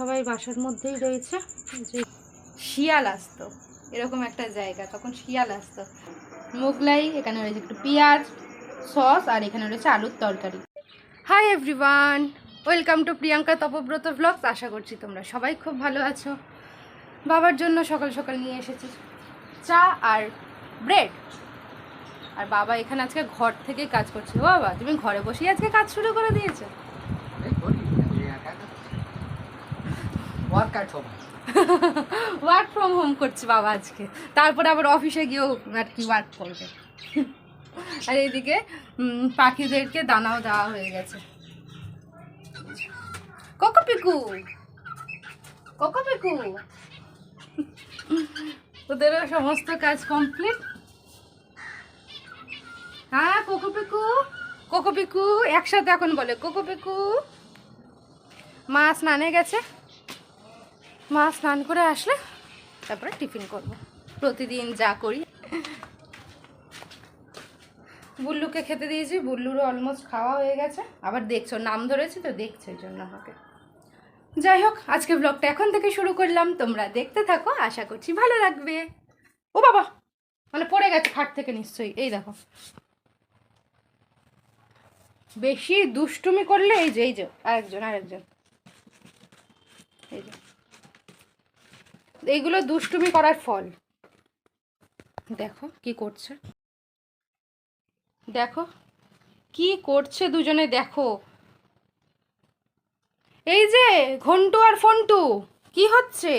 সবাই বাসার মধ্যেই রয়েছে। যে শিয়াল আসতো। এরকম একটা জায়গা, তখন শিয়াল আসতো। মোগলাই, এখানে রয়েছে একটু পেঁয়াজ, সস, আর এখানে রয়েছে আলুর তরকারি। Hi everyone welcome to Priyanka Tapobrata blogs আশা করছি তোমরা সবাই খুব ভালো আছো। বাবার জন্য সকাল সকাল নিয়ে এসেছি চা আর ব্রেড আর বাবা এখানে আজকে ঘর থেকে কাজ করছে। বাবা, তুমি ঘরে বসেই আজকে কাজ শুরু করে দিয়েছ। Work at home work from home করছে বাবা আজকে। তারপরে আবার অফিসে গিয়েও আর কি ওয়ার্ক করবে। আর এইদিকে পাখিদেরকে দানাও দেওয়া হয়ে গেছে। কোকো পিকু! কোকো পিকু! ওদেরও সমস্ত কাজ কমপ্লিট হ্যাঁ কোকো পিকু? কোকো পিকু, একসাথে এখন বলে, কোকো পিকু! মা স্নানে গেছে? মা স্নান করে আসলে তারপরে টিফিন করব। প্রতিদিন যা করি। বুল্লুকে খেতে দিয়েছি বুল্লুরও অলমোস্ট খাওয়া হয়ে গেছে। আবার দেখছ নাম ধরেছি তো দেখছ এই জন্য আমাকে। যাই হোক আজকে ব্লগটা এখন থেকে শুরু করলাম। তোমরা দেখতে থাকো আশা করছি ভালো লাগবে। ও বাবা মানে পড়ে গেছে খাট থেকে নিশ্চয়ই। এই দেখো। বেশি দুষ্টুমি করলে এই যে এই যে আরেকজন আরেকজন। এই যে। এইগুলো দুষ্টুমি করার ফল। দেখো কি করছে। দেখো কি করছে দুজনে দেখো। এই যে ঘন্টু আর ফন্টু, কি হচ্ছে?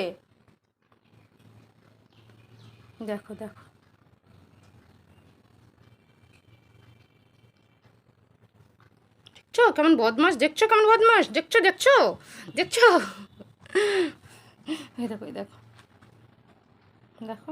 দেখো দেখো। দেখছ কেমন বদমাস দেখছ কেমন বদমাস দেখছ দেখছ দেখছ। দেখো দেখো। দেখো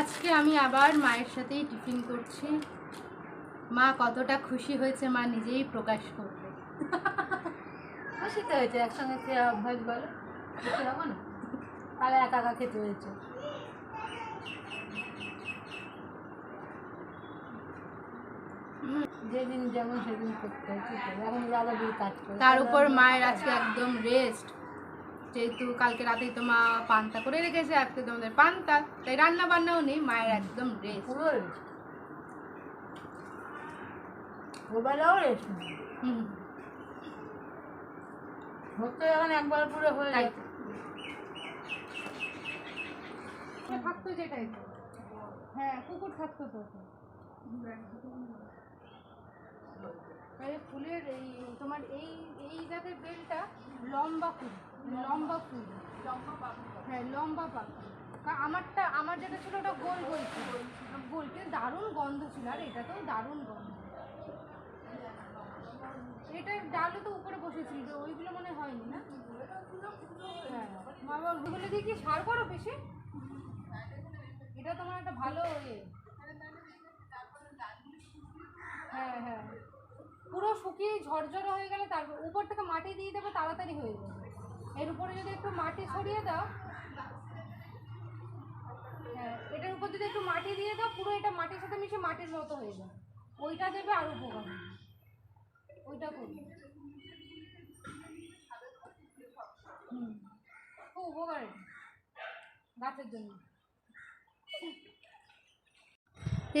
আজকে আমি আবার মায়ের সাথেই টিফিন করছি। মা কতটা খুশি হয়েছে মা নিজেই প্রকাশ করবে। খুশি তো হয়েছে একসঙ্গে খেয়ে অভ্যাস বলো। খুশি হব না? তাহলে একা একা খেতে হয়েছে। যেদিন যেমন সেদিন করতে হয়েছে এখন কাজ করে। তার উপর মায়ের আজকে একদম রেস্ট যেহেতু কালকে রাতেই তো মা পান্তা করে রেখেছে আজকে তোমাদের পান্তা তাই রান্না বান্নাও নেই মায়ের একদম রেস্ট ওবেলাও হুম। হতে এখন একবার পুরো হয়ে যায় থাকতো যেটাই তো। হ্যাঁ কুকুর থাকতো তো এই ফুলের এই, তোমার এই এই জাতের বেলটা লম্বা ফুল লম্বা ফুল। হ্যাঁ লম্বা কা- আমারটা, আমার যেটা ছিল ওটা গোল গোল ছিল। গোল, কিন্তু দারুণ গন্ধ ছিল, আর এটাতেও দারুণ গন্ধ। এটার ডালও তো উপরে বসেছিল, তো ওইগুলো মনে হয়নি না? হ্যাঁ। বাবা ওইগুলো দিয়ে কি সার করো বেশি? এটা তোমার একটা ভালো ইয়ে। হ্যাঁ হ্যাঁ। পুরো শুকিয়ে ঝরঝরে হয়ে গেলে তারপর উপর থেকে মাটি দিয়ে দেবে, তাড়াতাড়ি হয়ে যাবে। এর উপরে যদি একটু মাটি ছড়িয়ে দাও হ্যাঁ এটার উপর যদি একটু মাটি দিয়ে দাও, পুরো এটা মাটির সাথে মিশে মাটির মতো হয়ে যাবে। ওইটা দেবে আর উপকার ওইটা করবে হুম, খুব উপকার গাছের জন্য।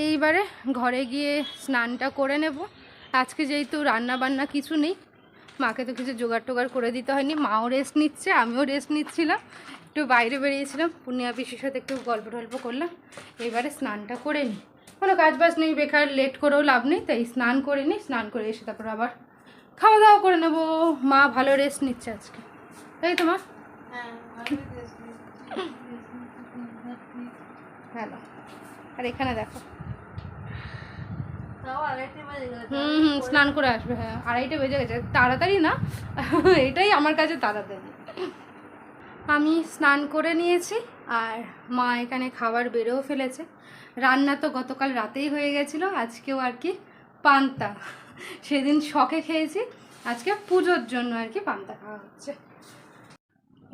এইবারে ঘরে গিয়ে স্নানটা করে নেব। আজকে যেহেতু রান্না বান্না কিছু নেই মাকে তো কিছু জোগাড় টোগাড় করে দিতে হয়নি মাও রেস্ট নিচ্ছে আমিও রেস্ট নিচ্ছিলাম। একটু বাইরে বেরিয়েছিলাম পূর্ণিমা পিসির সাথে একটু গল্প টল্প করলাম এবারে স্নানটা করে নিই কোনো কাজ বাজ নেই বেকার লেট করেও লাভ নেই তাই স্নান করে নিই স্নান করে এসে তারপর আবার খাওয়া দাওয়া করে নেব। মা ভালো রেস্ট নিচ্ছে আজকে। তাই তো মা? ভালো আর এখানে দেখো হুম হুম স্নান করে আসবে হ্যাঁ আড়াইটে বেজে গেছে তাড়াতাড়ি না এটাই আমার কাছে তাড়াতাড়ি। আমি স্নান করে নিয়েছি আর মা এখানে খাবার বেড়েও ফেলেছে। রান্না তো গতকাল রাতেই হয়ে গেছিল আজকেও আর কি পান্তা। সেদিন শখে খেয়েছি আজকে পুজোর জন্য আর কি পান্তা খাওয়া হচ্ছে।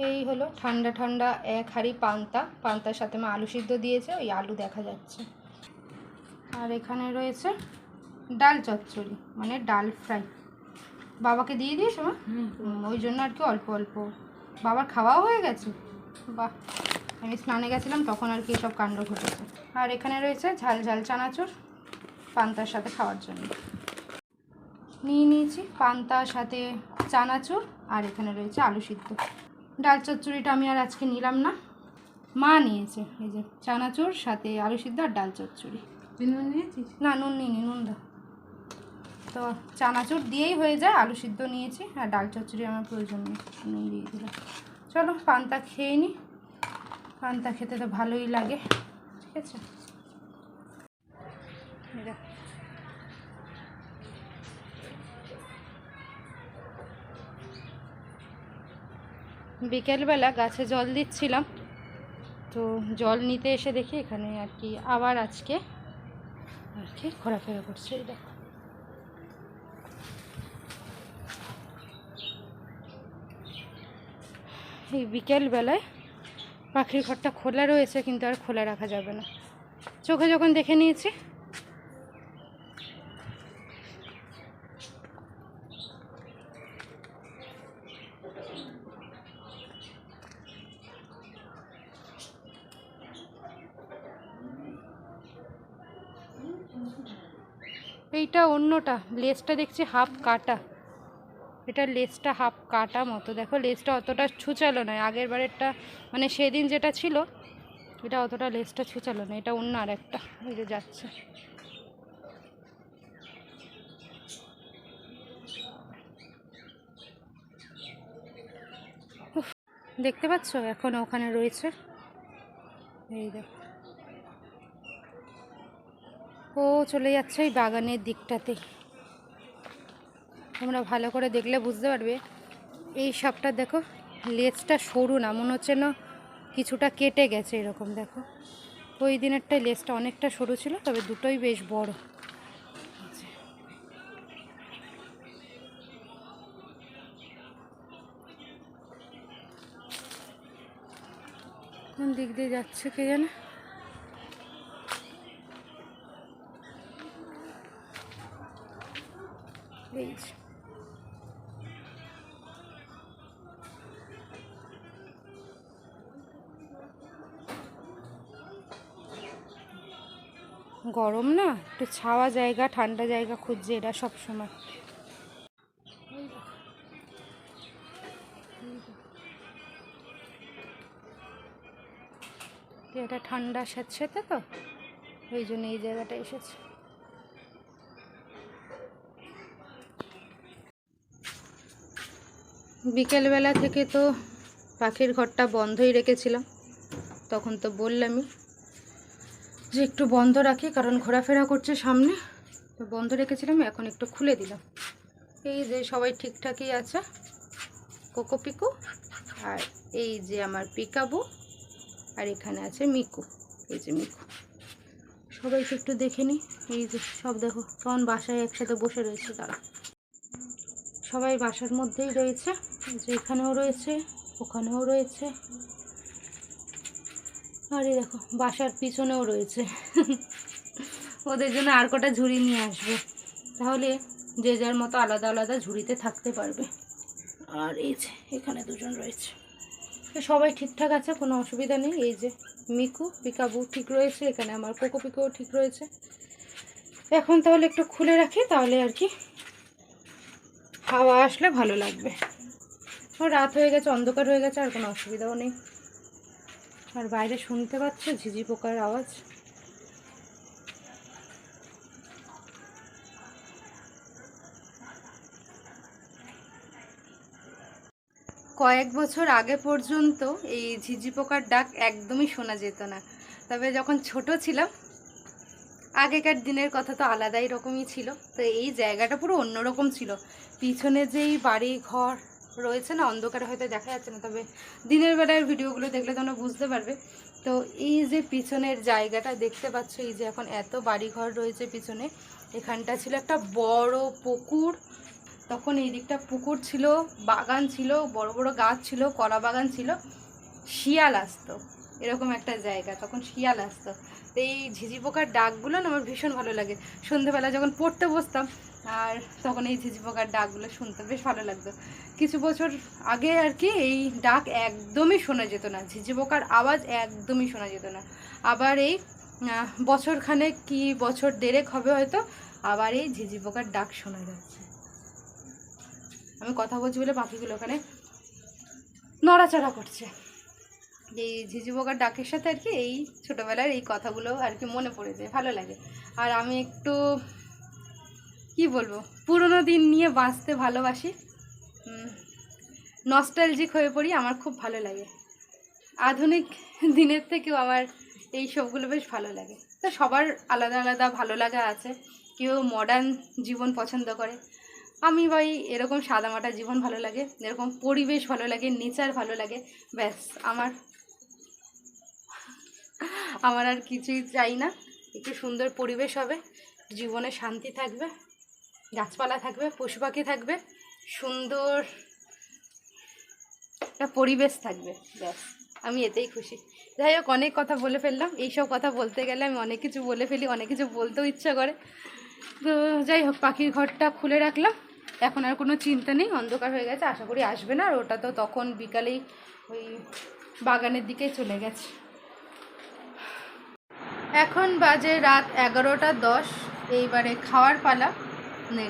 এই হলো ঠান্ডা ঠান্ডা এক হাঁড়ি পান্তা। পান্তার সাথে মা আলু সিদ্ধ দিয়েছে ওই আলু দেখা যাচ্ছে। আর এখানে রয়েছে ডাল চচ্চড়ি মানে ডাল ফ্রাই। বাবাকে দিয়ে দিয়েছ মা। ওই জন্য আর কি অল্প অল্প। বাবার খাওয়াও হয়ে গেছে। বাহ! আমি স্নানে গেছিলাম তখন আর কি সব কাণ্ড ঘটেছে। আর এখানে রয়েছে ঝাল ঝাল চানাচুর পান্তার সাথে খাওয়ার জন্য। নিয়ে নিয়েছি পান্তার সাথে চানাচুর আর এখানে রয়েছে আলু সিদ্ধ। ডাল চচ্চড়িটা আমি আর আজকে নিলাম না। মা নিয়েছে এই যে চানাচুর সাথে আলু সিদ্ধ আর ডাল চচ্চড়ি। নুন নিয়েছিস? না নুন নিইনি নুন দাও। তো চানাচুর দিয়েই হয়ে যায়, আলু সিদ্ধ নিয়েছি, আর ডাল চচ্চড়ি আমার প্রয়োজন নেই দিয়ে দিলাম। চলো, পান্তা খেয়ে নিই পান্তা খেতে তো ভালোই লাগে, ঠিক আছে? বিকেলবেলা গাছে জল দিচ্ছিলাম, তো জল নিতে এসে দেখি এখানে আর কি আবার আজকে আর কি ঘোরাফেরা করছে। দেখো। এই বিকেলবেলায় পাখির ঘরটা খোলা রয়েছে, কিন্তু আর খোলা রাখা যাবে না। চোখে যখন দেখে নিয়েছি, এইটা অন্যটা, লেজটা দেখছি হাফ কাটা। এটা লেসটা হাফ কাটা মতো। দেখো লেসটা অতটা ছুচালো নয়। আগের বারেরটা মানে সেদিন যেটা ছিল, এটা অতটা লেসটা ছুচালো না এটা অন্য আর একটা এই যে যাচ্ছে। দেখতে পাচ্ছ? এখন ওখানে রয়েছে। এই দেখো। ও চলে যাচ্ছে ওই বাগানের দিকটাতে। তোমরা ভালো করে দেখলে বুঝতে পারবে। এই সাপটা দেখো, লেজটা সরু না, মনে হচ্ছে না কিছুটা কেটে গেছে এরকম, দেখো। ওই দিনেরটাই লেজটা অনেকটা সরু ছিল, তবে দুটোই বেশ বড়। কোন দিক দিয়ে যাচ্ছে কে জানে? এই গরম না, একটু ছাওয়া জায়গা, ঠান্ডা জায়গা খুঁজছে এরা সব সময় এটা ঠান্ডা স্যাঁতস্যাঁতে তো, ওই জন্য এই জায়গাটা এসেছে। বিকেলবেলা থেকে তো পাখির ঘরটা বন্ধই রেখেছিলাম, তখন তো বললামই। যে একটু বন্ধ রাখি, কারণ ঘোরাফেরা করছে সামনে। তো বন্ধ রেখেছিলাম, এখন একটু খুলে দিলাম। এই যে সবাই ঠিকঠাকই আছে? কোকো পিকু? আর এই যে আমার পিকাবু, আর এখানে আছে মিকু। এই যে মিকু। সবাইকে একটু দেখে নিই এই যে সব দেখো তখন বাসায় একসাথে বসে রয়েছে তারা। সবাই বাসার মধ্যেই রয়েছে। যে এখানেও রয়েছে, ওখানেও রয়েছে। আর এই দেখো, বাসার পিছনেও রয়েছে। ওদের জন্য আর কটা ঝুড়ি নিয়ে আসবে। তাহলে যে যার মতো আলাদা আলাদা ঝুড়িতে থাকতে পারবে। আর এই যে, এখানে দুজন রয়েছে। সবাই ঠিকঠাক আছে? কোনো অসুবিধা নেই? এই যে, মিকু, পিকাবু ঠিক রয়েছে? এখানে আমার কোকো পিকুও ঠিক রয়েছে। এখন তাহলে একটু খুলে রাখি, তাহলে আর কি হাওয়া আসলে ভালো লাগবে। রাত হয়ে গেছে, অন্ধকার হয়ে গেছে, আর কোনো অসুবিধাও নেই। আর বাইরে শুনতে পাচ্ছ ঝিঝি পোকার আওয়াজ। কয়েক বছর আগে পর্যন্ত এই ঝিঝি পোকার ডাক একদমই শোনা যেত না। তবে যখন ছোট ছিলাম, আগেকার দিনের কথা তো আলাদাই রকমই ছিল। তো এই জায়গাটা পুরো অন্যরকম ছিল। পিছনে যেই বাড়ি, ঘর রয়েছে না, অন্ধকারে হয়তো দেখা যাচ্ছে না, তবে দিনের বেলায় ভিডিওগুলো দেখলে তোমরা বুঝতে পারবে। তো এই যে পিছনের জায়গাটা দেখতে পাচ্ছ, এই যে এখন এত বাড়ি ঘর রয়েছে পিছনে, এখানটা ছিল একটা বড় পুকুর। তখন এই দিকটা পুকুর ছিল, বাগান ছিল, বড় বড় গাছ ছিল, কলা বাগান ছিল, শিয়াল আসতো, এরকম একটা জায়গা, তখন শিয়াল আসতো। তো এই ঝিঝি পোকার ডাকগুলো না আমার ভীষণ ভালো লাগে। সন্ধেবেলা যখন পড়তে বসতাম আর তখন এই ঝিঝি পোকার ডাকগুলো শুনতে বেশ ভালো লাগতো। কিছু বছর আগে আর কি এই ডাক একদমই শোনা যেত না ঝিঝি পোকার আওয়াজ একদমই শোনা যেত না। আবার এই আহ, বছরখানেক কি বছর দেড়েক হবে হয়তো আবার এই ঝিঝি পোকার ডাক শোনা যাচ্ছে। আমি কথা বলছি বলে পাখিগুলো ওখানে নড়াচড়া করছে। এই ঝিঝি পোকার ডাকের সাথে আর কি এই ছোটোবেলার এই কথাগুলো আর কি মনে পড়ে যায় ভালো লাগে। আর আমি একটু কি বলব? পুরোনো দিন নিয়ে বাঁচতে ভালোবাসি। নস্টালজিক হয়ে পড়ি, আমার খুব ভালো লাগে। আধুনিক দিনের থেকেও আমার এই সবগুলো বেশ ভালো লাগে। তো সবার আলাদা আলাদা ভালো লাগা আছে, কেউ মডার্ন জীবন পছন্দ করে। আমি ভাই এরকম সাদামাটা জীবন ভালো লাগে, এরকম পরিবেশ ভালো লাগে, নেচার ভালো লাগে, ব্যাস, আমার আমার আর কিছুই চাই না। একটু সুন্দর পরিবেশ হবে, জীবনে শান্তি থাকবে। গাছপালা থাকবে, পশু পাখি থাকবে, সুন্দর একটা পরিবেশ থাকবে, ব্যাস। আমি এতেই খুশি। যাই হোক, অনেক কথা বলে ফেললাম। এইসব কথা বলতে গেলে আমি অনেক কিছু বলে ফেলি, অনেক কিছু বলতেও ইচ্ছা করে। তো যাই হোক, পাখির ঘরটা খুলে রাখলাম। এখন আর কোনো চিন্তা নেই, অন্ধকার হয়ে গেছে, আশা করি আসবে না। আর ওটা তো তখন বিকালেই ওই বাগানের দিকে চলে গেছে। এখন বাজে রাত এগারোটা দশ, এইবারে খাওয়ার পালা।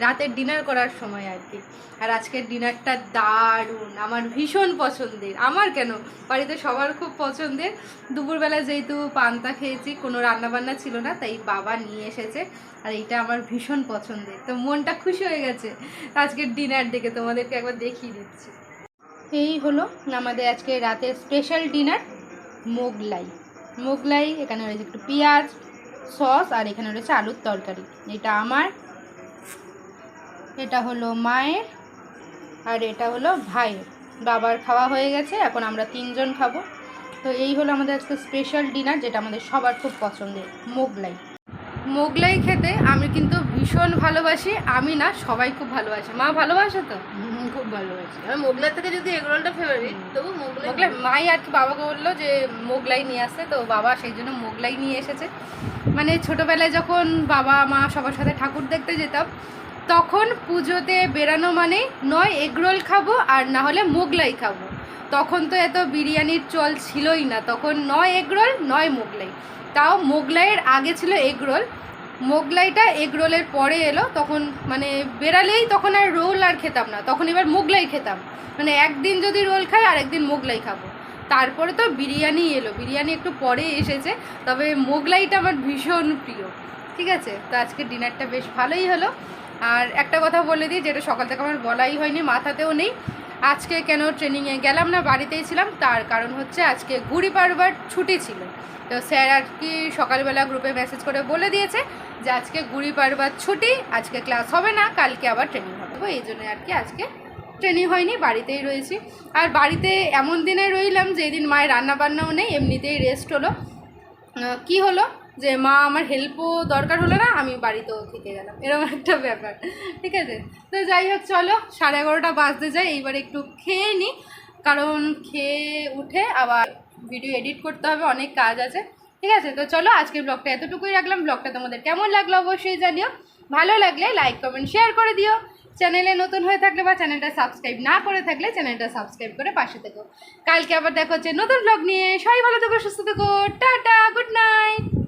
রাতের ডিনার করার সময় আর কি আর আজকের ডিনারটা দারুণ, আমার ভীষণ পছন্দের। আমার কেন? বাড়িতে সবার খুব পছন্দের। দুপুরবেলা যেহেতু পান্তা খেয়েছি, কোনো রান্নাবান্না ছিল না, তাই বাবা নিয়ে এসেছে। আর এইটা আমার ভীষণ পছন্দের। তো মনটা খুশি হয়ে গেছে। আজকের ডিনার দেখে তোমাদেরকে একবার দেখিয়ে দিচ্ছি। এই হলো আমাদের আজকে রাতের স্পেশাল ডিনার মোগলাই। মোগলাই, এখানে রয়েছে একটু পেঁয়াজ সস আর এখানে রয়েছে আলুর তরকারি। এটা আমার এটা হলো মায়ের আর এটা হলো ভাইয়ের। বাবার খাওয়া হয়ে গেছে এখন আমরা তিনজন খাব। তো এই হলো আমাদের আজকে স্পেশাল ডিনার যেটা আমাদের সবার খুব পছন্দের মোগলাই। মোগলাই খেতে আমি কিন্তু ভীষণ ভালোবাসি আমি না সবাই খুব ভালোবাসে। মা ভালোবাসে তো? খুব ভালোবাসি। মোগলাই থেকে যদি এগরোলটা ফেভারিট তবু মোগলাই মোগলাই মাই আর কি বাবাকে বলল যে মোগলাই নিয়ে আসতে তো বাবা সেই জন্য মোগলাই নিয়ে এসেছে। মানে ছোটোবেলায় যখন বাবা মা সবার সাথে ঠাকুর দেখতে যেতাম তখন পুজোতে বেরানো মানে নয় এগরোল খাব আর না হলে মোগলাই খাব। তখন তো এত বিরিয়ানির চল ছিলই না। তখন নয় এগরোল, নয় মোগলাই। তাও মোগলাইয়ের আগে ছিল এগরোল। মোগলাইটা এগরোলের পরে এলো। তখন মানে বেরালেই তখন আর রোল আর খেতাম না। তখন এবার মোগলাই খেতাম। মানে একদিন যদি রোল খাই আর একদিন মোগলাই খাব। তারপরে তো বিরিয়ানি এলো। বিরিয়ানি একটু পরে এসেছে। তবে মোগলাইটা আমার ভীষণ প্রিয়। ঠিক আছে? তো আজকে ডিনারটা বেশ ভালোই হলো। আর একটা কথা বলে দিই, যেটা সকাল থেকে আমার বলাই হয়নি, মাথাতেও নেই। আজকে কেন ট্রেনিংয়ে গেলাম না, বাড়িতেই ছিলাম, তার কারণ হচ্ছে আজকে ঘুড়ি পাড়বার ছুটি ছিল। তো স্যার আর কি সকালবেলা গ্রুপে মেসেজ করে বলে দিয়েছে যে আজকে ঘুড়ি পাড়বার ছুটি, আজকে ক্লাস হবে না, কালকে আবার ট্রেনিং হবে। এই জন্য আর কি আজকে ট্রেনিং হয়নি, বাড়িতেই রয়েছি। আর বাড়িতে এমন দিনে রইলাম, যেদিন মায়ের রান্না বান্নাও নেই, এমনিতেই রেস্ট হলো। কি হলো? যে, মা, আমার হেল্পও দরকার হলো না, আমি বাড়িতেও থেকে গেলাম। এরকম একটা ব্যাপার, ঠিক আছে? তো যাই হোক, চলো, সাড়ে এগারোটা বাজতে যাই এইবার একটু খেয়ে নিই কারণ খেয়ে উঠে আবার ভিডিও এডিট করতে হবে, অনেক কাজ আছে, ঠিক আছে? তো চলো, আজকের ব্লগটা এতটুকুই রাখলাম। ব্লগটা তোমাদের কেমন লাগল অবশ্যই জানিও। ভালো লাগলে লাইক কমেন্ট শেয়ার করে দিও। চ্যানেলে নতুন হয়ে থাকলে বা চ্যানেলটা সাবস্ক্রাইব না করে থাকলে চ্যানেলটা সাবস্ক্রাইব করে পাশে থেকো। কালকে আবার দেখা হচ্ছে নতুন ব্লগ নিয়ে। সবাই ভালো থেকো, সুস্থ থেকো। Tata good night